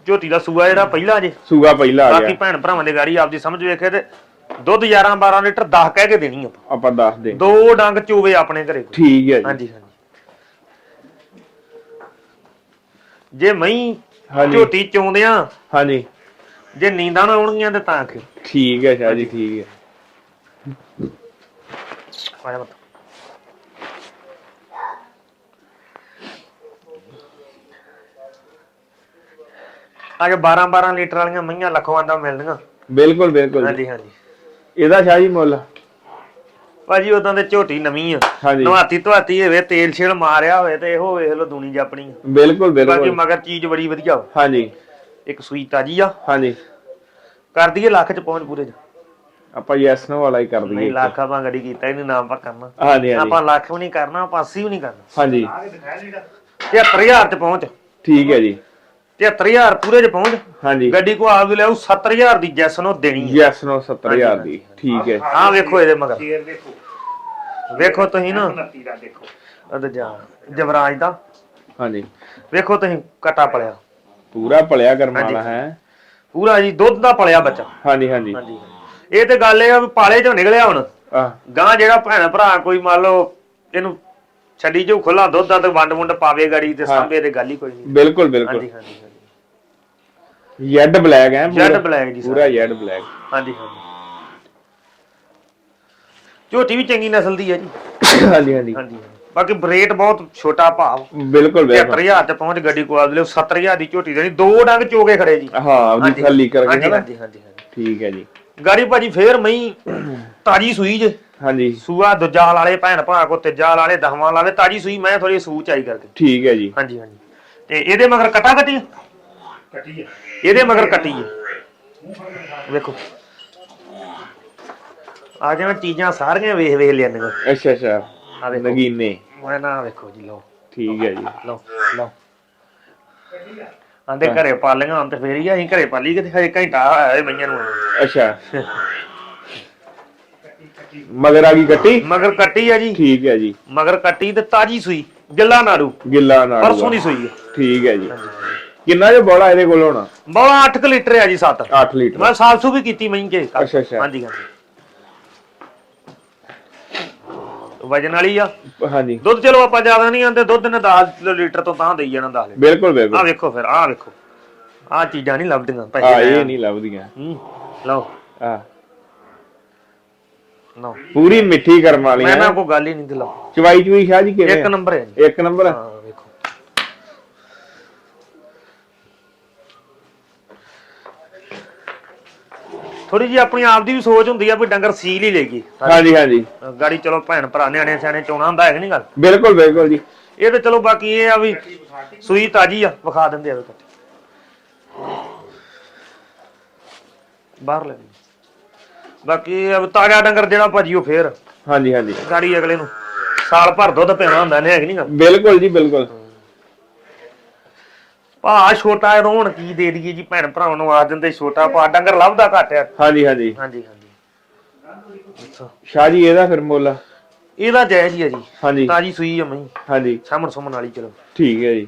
ਝੋਟੀ ਦਾ ਸੂਆ ਜਿਹੜਾ ਪਹਿਲਾ ਜੇ। ਸੂਗਾ ਪਹਿਲਾ ਆ ਬਾਕੀ ਗਿਆ ਭੈਣ ਭਰਾਵਾਂ ਦੀ ਗਾੜੀ ਆਪਦੀ ਸਮਝ ਵੇਖੇ ਤੇ ਦੁੱਧ 11 12 ਲੀਟਰ 10 ਕਹਿ ਕੇ ਦੇਣੀ ਆਪਾਂ। ਆਪਾਂ ਦੱਸ ਦੇ। ਦੋ ਡੰਗ ਚੋਵੇ ਆਪਣੇ ਘਰੇ। ਠੀਕ ਹੈ ਜੀ। ਹਾਂਜੀ ਹਾਂਜੀ। ਜੇ ਮਈ ਝੋਟੀ ਚੋਂਦਿਆਂ ਹਾਂਜੀ। ਜੇ ਨੀਂਦਾਂ ਨਾ ਆਉਣਗੀਆਂ ਤੇ ਤਾਂ ਕਿ ਠੀਕ ਹੈ ਸ਼ਾਹ ਜੀ ਠੀਕ ਹੈ। ਆਇਆ ਬਤਾ ਅਗੇ 12 12 ਲੀਟਰ ਵਾਲੀਆਂ ਮਈਆਂ ਲੱਖਵਾਂ ਦਾ ਮਿਲਣੀਆਂ ਬਿਲਕੁਲ ਬਿਲਕੁਲ। ਹਾਂਜੀ ਹਾਂਜੀ। ਇਹਦਾ ਸ਼ਾਹ ਜੀ ਮੁੱਲ। ਭਾਜੀ ਉਦਾਂ ਤੇ ਝੋਟੀ ਨਵੀਂ ਆ। ਹਾਂਜੀ। ਨਵਾਤੀ ਧਵਾਤੀ ਹੋਵੇ ਤੇਲ ਛਿਲ ਮਾਰਿਆ ਹੋਵੇ ਤੇ ਇਹੋ ਵੇਖ ਲਓ ਦੂਣੀ ਜਾਪਣੀ ਆ। ਬਿਲਕੁਲ। ਬਾਕੀ ਬਿਲਕੁਲ ਮਗਰ ਚੀਜ਼ ਬੜੀ ਵਧੀਆ। ਵਾ। ਹਾਂਜੀ। ਇੱਕ ਸੂਈ ਤਾਜੀ ਆ। ਹਾਂਜੀ। ਕਰ ਦਈਏ ਲੱਖ ਚ ਪਹੁੰਚ ਪੂਰੇ ਚ। ਆਪਾਂ ਯੈਸ ਨੋ ਵਾਲਾ ਹੀ ਕਰ ਦਈਏ ਨਹੀਂ ਲੱਖ ਆਪਾਂ ਗੱਡੀ ਕੀਤਾ ਇਹਨੂੰ ਨਾਮ ਆਪਾਂ ਕਰਨਾ। ਹਾਂਜੀ ਹਾਂਜੀ। ਆਪਾਂ ਲੱਖ ਵੀ ਨਹੀਂ ਕਰਨਾ ਆਪਾਂ 80 ਵੀ ਨਹੀਂ ਕਰਨਾ। ਹਾਂਜੀ। 73000 ਚ ਪਹੁੰਚ। ਠੀਕ ਹੈ ਜੀ। 73000 ਪੂਰੇ ਚ ਪਹੁੰਚ। ਹਾਂਜੀ। ਗੱਡੀ ਕੋ ਆਪ ਵੀ ਲਿਆਉ 70000 ਦੀ ਜੈਸ ਨੂੰ ਦੇਣੀ ਹੈ। ਯੈਸ ਨੋ 70000 ਦੀ। ਠੀਕ ਹੈ। ਆਹ ਵੇਖੋ ਇਹਦੇ ਮਗਰ। ਸ਼ੇਰ ਵੇਖੋ। ਵੇਖੋ ਤੁਸੀਂ ਨਾ। 29 ਦਾ ਦੇਖੋ। ਉਹਦੇ ਜਾ। ਜਵਰਾਜ ਦਾ। ਹਾਂਜੀ। ਵੇਖੋ ਤੁਸੀਂ ਕਟਾ ਪਲਿਆ। ਪੂਰਾ ਭਲਿਆ ਕਰਮ ਹਾਂਜੀ। ਵਾਲਾ ਹੈ। ਪੂਰਾ ਜੀ ਦੁੱਧ ਦਾ ਪਲਿਆ ਬੱਚਾ। ਹਾਂਜੀ ਹਾਂਜੀ। ਹਾਂਜੀ। ਇਹ ਤੇ ਗੱਲ ਇਹ ਆ ਵੀ ਪਾਲੇ ਚੋਂ ਨਿਕਲਿਆ ਹੁਣ। ਗਾਂ ਜਿਹੜਾ ਭੈਣ ਭਰਾ ਕੋਈ ਮੰਨ ਲਓ ਇਹਨੂੰ ਛੱਡੀ ਜੋ ਖੁੱਲਾ ਦੁੱਧ ਆ ਤੇ ਵੰਡ ਵੰਡ ਪਾਵੇ ਗਾੜੀ ਤੇ ਸਾਂਭੇ ਤੇ ਗੱਲ ਹੀ ਕੋਈ ਨਹੀਂ। ਬਿਲਕੁਲ ਬਿਲਕੁਲ। ਹਾਂਜੀ ਹਾਂਜੀ ਹਾਂਜੀ। ਯੈਡ ਬਲੈਕ ਹੈ ਜੈਡ ਪੂਰਾ- ਬਲੈਕ ਜੀ ਸਰ। ਪੂਰਾ ਯੈਡ ਬਲੈਕ ਹਾਂਜੀ ਹਾਂਜੀ। ਝੋਟੀ ਵੀ ਚੰਗੀ ਨਸਲ ਦੀ ਹੈ ਜੀ। ਹਾਂਜੀ ਹਾਂਜੀ। ਹਾਂਜੀ ਬਾਕੀ ਰੇਟ ਬਹੁਤ ਛੋਟਾ ਭਾਵ। ਬਿਲਕੁਲ ਬਿਲਕੁਲ। 73000 ਤੇ ਪਹੁੰਚ ਗੱਡੀ ਕੋ ਆਦਲੇ 70000 ਦੀ ਝੋਟੀ ਦੇਣੀ। ਦੋ ਡੰਗ ਚੋਗੇ ਖੜੇ ਜੀ। ਹਾਂ ਉਹਦੀ ਥੱਲੀ ਕਰਕੇ ਹਾਂਜੀ ਨਾ ਹਾਂਜੀ ਹਾਂਜੀ ਹਾਂਜੀ। ਠੀਕ ਹੈ ਜੀ। ਗਾੜੀ ਭਾਜੀ ਫੇਰ ਮਈ ਤਾਜੀ ਸੂਈ ਜੇ। ਹਾਂਜੀ। ਸੂਆ ਦੂਜਾ ਵਾਲੇ ਭੈਣ ਭਰਾ ਕੋ ਤੀਜਾ ਵਾਲੇ ਦਹਵਾਂ ਵਾਲੇ ਤਾਜੀ ਸੂਈ ਮੈਂ ਥੋੜੀ ਸੂ ਚਾਈ ਕਰਕੇ। ਠੀਕ ਹੈ ਜੀ। ਹਾਂਜੀ ਹਾਂਜੀ। ਤੇ ਇਹਦੇ ਮਗਰ ਕਟਾ ਕੱਟੀ? ਕੱਟੀ ਹੈ ਇਹਦੇ ਮਗਰ ਕੱਟੀ ਹੈ ਵੇਖੋ। ਆ ਜਿਵੇਂ ਚੀਜ਼ਾਂ ਸਾਰੀਆਂ ਵੇਖ ਵੇਖ ਲੈਣੀਆਂ ਅੱਛਾ ਅੱਛਾ। ਆ ਵੇਖੋ। ਨਗੀਨੇ। ਮੈਂ ਨਾ ਵੇਖੋ ਜੀ ਲਓ। ਠੀਕ ਹੈ ਜੀ। ਲਓ ਲਓ। ਆਂਦੇ ਘਰੇ ਪਾਲੀਆਂ ਹੁਣ ਤੇ ਫੇਰ ਹੀ ਆ, ਅਸੀਂ ਘਰੇ ਪਾਲੀ ਕਿਤੇ ਹਜੇ ਘੰਟਾ ਹੋਇਆ ਇਹ ਮਈਆਂ ਨੂੰ ਅੱਛਾ। ਮਗਰ ਆ ਗਈ ਕੱਟੀ? ਮਗਰ ਕੱਟੀ ਆ ਜੀ। ਠੀਕ ਹੈ ਜੀ। ਮਗਰ ਕੱਟੀ ਤੇ ਤਾਜੀ ਸੂਈ ਗਿੱਲਾ ਨਾੜੂ। ਗਿੱਲਾ ਨਾਲ ਪਰਸੋਂ ਦੀ ਸੂਈ ਆ। ਠੀਕ ਹੈ ਜੀ। ਕਿੰਨਾ ਜੋ ਬੋਲਾ ਇਹਦੇ ਕੋਲ ਹੋਣਾ? ਬੋਲਾ 8 ਲੀਟਰ ਆ ਜੀ 7 8 ਲੀਟਰ। ਮੈਂ ਸਾਲਸੂ ਵੀ ਕੀਤੀ ਮਈ ਕੇ ਅੱਛਾ, ਅੱਛਾ। ਹਾਂਜੀ ਹਾਂਜੀ। ਵਜਨ ਵਾਲੀ ਆ। ਹਾਂਜੀ। ਦੁੱਧ ਚਲੋ ਆਪਾਂ ਜ਼ਿਆਦਾ ਨਹੀਂ ਆਂਦੇ ਦੁੱਧ ਨੇ 10 ਲੀਟਰ ਤੋਂ ਤਾਂ ਦੇਈ ਜਾਣਾ 10 ਲੀਟਰ ਬਿਲਕੁਲ। ਆ ਬਿਲਕੁਲ ਵੇਖੋ ਫਿਰ ਆ ਵੇਖੋ। ਆ ਚੀਜ਼ਾਂ ਨਹੀਂ ਲੱਭਦੀਆਂ ਆ ਪੈਸੇ ਇਹ ਲੈ ਨਹੀਂ ਲੱਭਦੀਆਂ। ਹੂੰ ਲਓ। ਆ ਲਓ। ਪੂਰੀ ਮਿੱਠੀ ਕਰਮ ਵਾਲੀ ਮੈਂ ਨਾ ਕੋਈ ਗੱਲ ਹੀ ਨਹੀਂ ਲਓ ਚਵਾਈ ਚੁਈ ਸ਼ਾਹ ਜੀ ਕਿਵੇਂ ਇੱਕ ਆ? ਨੰਬਰ ਹੈ ਜੀ। ਇੱਕ ਨੰਬਰ ਹਾਂ ਵੇਖੋ ਥੋੜੀ ਜੀ ਆਪਣੀ ਆਪ ਦੀ ਵੀ ਸੋਚ ਹੁੰਦੀ ਆ ਵੀ ਡੰਗਰ ਸੀਲ ਹੀ ਲੈਗੀ ਹਾਂਜੀ ਹਾਂਜੀ। ਗਾੜੀ ਚਲੋ ਭੈਣ ਭਰਾ ਨਿਆਣੇ ਸਿਆਣੇ ਚੋਣਾ ਹੁੰਦਾ ਹੈ ਨਹੀਂ ਗੱਲ? ਬਿਲਕੁਲ ਬਿਲਕੁਲ ਜੀ। ਇਹ ਤੇ ਚਲੋ ਬਾਕੀ ਇਹ ਆ ਵੀ ਸੂਈ ਤਾਜੀ ਆ ਵਿਖਾ ਦਿੰਦੇ ਆ ਬਾਹਰ ਲੈ ਬਾਕੀ ਇਹ ਆ ਵੀ ਤਾਜ਼ਾ ਡੰਗਰ ਜਿਹੜਾ ਭਾਜੀ ਉਹ ਫੇਰ। ਹਾਂਜੀ ਹਾਂਜੀ। ਗਾੜੀ ਅਗਲੇ ਨੂੰ ਸਾਲ ਭਰ ਦੁੱਧ ਪੀਣਾ ਹੁੰਦਾ ਨੇ ਹੈ ਕਿ ਨਹੀਂ ਗੱਲ? ਬਿਲਕੁਲ ਜੀ ਬਿਲਕੁਲ। ਭਾ ਛੋਟਾ ਹੁਣ ਕੀ ਦੇ ਦਈਏ ਜੀ ਭੈਣ ਭਰਾਵਾਂ ਨੂੰ ਆ ਦਿੰਦੇ ਛੋਟਾ ਭਾ ਡੰਗਰ ਲੱਭਦਾ ਘੱਟ ਆ। ਹਾਂਜੀ ਹਾਂਜੀ। ਹਾਂਜੀ ਹਾਂਜੀ। ਅੱਛਾ। ਸ਼ਾਹ ਜੀ ਇਹਦਾ ਫਿਰ ਮੁੱਲ? ਇਹਦਾ ਜਾਇਜ਼ ਹੀ ਆ ਜੀ। ਹਾਂਜੀ। ਤਾਜੀ ਸੂਈ ਆ ਮਈ ਹਾਂਜੀ। ਸਾਹਮਣ ਸੁਮਣ ਵਾਲੀ ਚਲੋ। ਠੀਕ ਹੈ ਜੀ।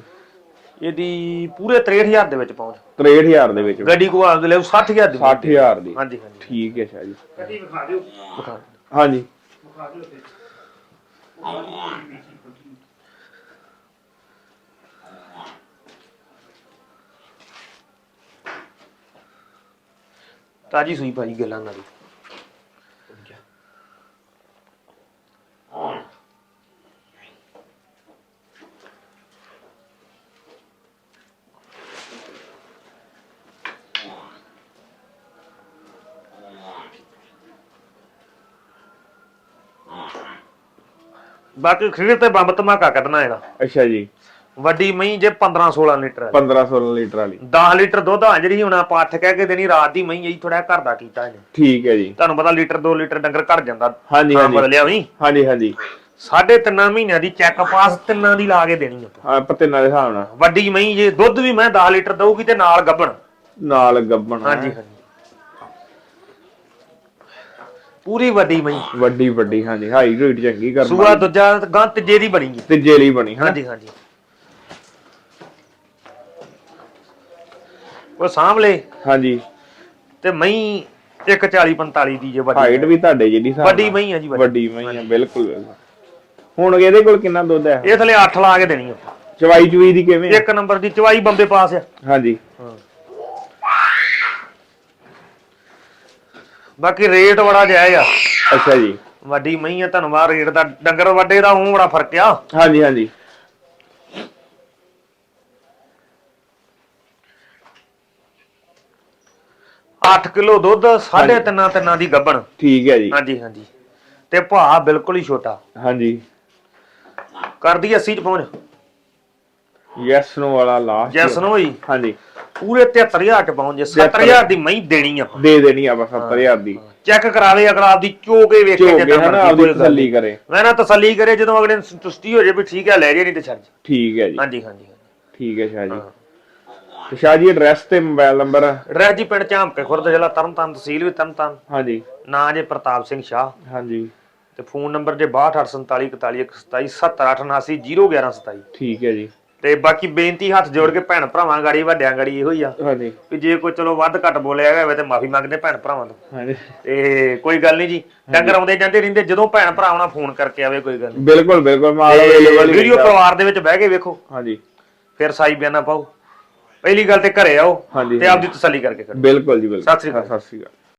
ਇਹਦੀ ਪੂਰੇ 63000 ਦੇ ਵਿੱਚ ਪਹੁੰਚ। 63000 ਦੇ ਵਿੱਚ। ਗੱਡੀ ਕੋ ਆਉਂਦੇ ਲੈ 60000 ਦੀ। 60000 ਦੀ। ਹਾਂਜੀ ਹਾਂਜੀ। ਠੀਕ ਹੈ ਸ਼ਾਹ ਜੀ। ਵਿਖਾ ਦਿਓ। ਹਾਂਜੀ। ਤਾਜੀ ਸੂਈ ਭਾਈ ਗੱਲਾਂ ਨਾਲ ਬਾਕੀ ਖੀਰ ਤੇ ਬੰਬ ਧਮਾਕਾ ਕੱਢਣਾ ਇਹਦਾ ਅੱਛਾ ਜੀ। ਵੱਡੀ ਮਹੀਂ ਜੇ 15 16 ਲੀਟਰ ਹੈ 15 16 ਲੀਟਰ ਵਾਲੀ। 10 ਲੀਟਰ ਦੁੱਧ ਆ ਜਿਹੜੀ ਹੁਣ ਆਪਾਂ 8 ਕਹਿ ਕੇ ਦੇਣੀ ਰਾਤ ਦੀ ਮਹੀਂ ਜੀ ਥੋੜਾ ਘਰ ਦਾ ਕੀਤਾ ਇਹਨੇ। ਠੀਕ ਹੈ ਜੀ। ਤੁਹਾਨੂੰ ਪਤਾ ਲੀਟਰ 2 ਲੀਟਰ ਡੰਗਰ ਘਟ ਜਾਂਦਾ ਹਾਂਜੀ ਹਾਂ ਹਾਂਜੀ। ਬਦਲਿਆ ਵੀ ਹਾਂਜੀ ਹਾਂਜੀ। ਸਾਢੇ ਤਿੰਨਾਂ ਮਹੀਨਿਆਂ ਦੀ ਚੈੱਕ ਪਾਸ ਤਿੰਨਾਂ ਦੀ ਲਾ ਕੇ ਦੇਣੀ ਆਪਾਂ। ਹਾਂ ਪਤਿਨਾ ਦੇ ਹਿਸਾਬ ਨਾਲ। ਵੱਡੀ ਮਹੀਂ ਜੇ ਦੁੱਧ ਵੀ ਮੈਂ 10 ਲੀਟਰ ਦਊਗੀ ਤੇ ਨਾਲ ਗੱਬਣ। ਨਾਲ ਗੱਬਣ ਹਾਂਜੀ ਹਾਂਜੀ। ਪੂਰੀ ਵੱਡੀ ਮਹੀਂ। ਵੱਡੀ ਵੱਡੀ ਹਾਂਜੀ। ਹਾਈ ਰੇਟ ਚੰਗੀ ਕਰ ਸੂਆ ਦੂਜਾ ਗਾਂ ਤੀਜੇ ਦੀ ਬਣੀ ਹੈ। ਤੇ ਜੇਲੀ ਬਣੀ ਹਾਂ। ਹਾਂਜੀ ਹਾਂਜੀ। ਉਹ ਸਾਹਮਣੇ ਹਾਂਜੀ। ਤੇ ਮਹੀਂ 140 45 ਦੀ ਜੇ ਵੱਡੀ ਹਾਈਟ ਵੀ ਤੁਹਾਡੇ ਜਿਹੜੀ ਹਿਸਾਬ ਵੱਡੀ ਨਾਲ। ਮਹੀਂ ਆ ਜੀ ਵੱਡੀ। ਵੱਡੀ ਮਹੀਂ ਆ ਬਿਲਕੁਲ। ਹੁਣ ਇਹਦੇ ਕੋਲ ਕਿੰਨਾ ਦੁੱਧ ਹੈ? ਇਹ ਥਲੇ 8 ਲਾ ਕੇ ਦੇਣੀ ਆਪਾਂ ਚਵਾਈ ਚੁਈ ਦੀ ਕਿਵੇਂ ਆ? ਇੱਕ ਨੰਬਰ ਦੀ ਚਵਾਈ ਬੰਬੇ ਪਾਸ ਆ। ਹਾਂਜੀ। ਬਾਕੀ ਰੇਟ ਬੜਾ ਜਾਇਜ਼ ਆ। ਅੱਛਾ ਜੀ। ਵੱਡੀ ਮਹੀਂ ਆ ਬਾਹਰ ਰੇਟ ਦਾ ਡੰਗਰ ਵੱਡੇ ਦਾ ਉਹ ਬੜਾ ਫ਼ਰਕ ਆ। ਹਾਂਜੀ ਹਾਂਜੀ। ਅੱਠ ਕਿਲੋ ਦੁੱਧ ਸਾਢੇ ਤਿੰਨਾਂ ਤਿੰਨਾਂ ਦੀ ਗੱਬਣ। ਠੀਕ ਹੈ ਜੀ। ਹਾਂਜੀ ਹਾਂਜੀ। ਤੇ ਭਾ ਬਿਲਕੁਲ ਹੀ ਛੋਟਾ। ਹਾਂਜੀ। ਕਰਦੀ 80 ਚ ਪਹੁੰਚ ਯੈਸ ਨੋ ਵਾਲਾ ਲਾਸਟ ਜੈਸ ਨੂੰ ਹੋਈ ਹਾਂਜੀ। ਪੂਰੇ 73000 ਚ ਪਹੁੰਚ ਜੇ 70000 ਦੀ ਮਹੀਂ ਦੇਣੀ ਆ। ਦੇ ਦੇਣੀ ਆਪਾਂ 70000 ਦੀ। ਚੈੱਕ ਕਰਾਵੇ ਅਗਲਾ ਆਪਦੀ ਚੋਕੇ ਵੇਖੇ ਝੋਕੇ ਜਿੱਦਾਂ ਆਪਦੀ ਤਸੱਲੀ। ਕਰੇ। ਮੈਂ ਨਾ ਤਸੱਲੀ ਕਰੇ ਜਦੋਂ ਅਗਲੇ ਨੂੰ ਸੰਤੁਸ਼ਟੀ ਹੋ ਜੇ ਵੀ ਠੀਕ ਹੈ ਲੈ ਜੇ ਨਹੀਂ ਤੇ ਛੱਡ ਜੇ। ਠੀਕ ਹੈ ਜੀ। ਹਾਂਜੀ ਹਾਂਜੀ। ਠੀਕ ਹੈ ਸ਼ਾਹ ਜੀ। ਹਾਂ। ਤੇ ਸ਼ਾਹ ਜੀ ਐਡਰੈਸ ਤੇ ਮੋਬਾਈਲ ਨੰਬਰ ਰਹਿ ਜੀ ਪਿੰਡ ਝਾਂਪੇ ਖੁਰਦ ਜ਼ਿਲ੍ਹਾ ਤਰਨਤਾਰਨ ਤਹਿਸੀਲ ਵੀ ਤਰਨਤਾਰਨ। ਹਾਂਜੀ। ਨਾਂ ਜੇ ਪ੍ਰਤਾਪ ਸਿੰਘ ਸ਼ਾਹ। ਹਾਂਜੀ। ਤੇ ਫੋਨ ਨੰਬਰ ਜੇ 6284417127 ਠੀਕ ਹੈ ਜੀ। ਤੇ ਬਾਕੀ ਬੇਨਤੀ ਹੱਥ ਜੋੜ ਕੇ ਭੈਣ ਭਰਾਵਾਂ ਗਾੜੀ ਵੱਡਿਆਂ ਗਾੜੀ ਇਹੋ ਹੀ ਆ। ਹਾਂਜੀ। ਵੀ ਜੇ ਕੋਈ ਚਲੋ ਵੱਧ ਘੱਟ ਬੋਲਿਆ ਹੋਵੇ ਤੇ ਮਾਫੀ ਮੰਗਦੇ ਭੈਣ ਭਰਾਵਾਂ ਤੋਂ। ਹਾਂਜੀ। ਤੇ ਕੋਈ ਗੱਲ ਨਹੀਂ ਜੀ ਡੰਗਰ ਆਉਂਦੇ ਜਾਂਦੇ ਰਹਿੰਦੇ ਜਦੋਂ ਭੈਣ ਭਰਾਵਾਂ ਨਾਲ ਫੋਨ ਕਰਕੇ ਆਵੇ ਕੋਈ ਗੱਲ ਬਿਲਕੁਲ ਬਿਲਕੁਲ ਮਾਲ ਅਵੇਲੇਬਲ ਵੀਡੀਓ ਪਰਿਵਾਰ ਦੇ ਵਿੱਚ ਬਹਿ ਕੇ ਵੇਖੋ। ਹਾਂਜੀ। ਫਿਰ ਸਾਈ ਬਿਆਨਾ ਪਾਓ। ਪਹਿਲੀ ਗੱਲ ਤੇ ਘਰੇ ਆਓ ਹਾਂਜੀ, ਤੇ ਆਪਦੀ ਤਸੱਲੀ ਕਰਕੇ ਕਰੋ। ਬਿਲਕੁਲ ਜੀ ਬਿਲਕੁਲ। ਸਤਿ ਸ੍ਰੀ ਅਕਾਲ। ਸਤਿ ਸ੍ਰੀ ਅਕਾਲ।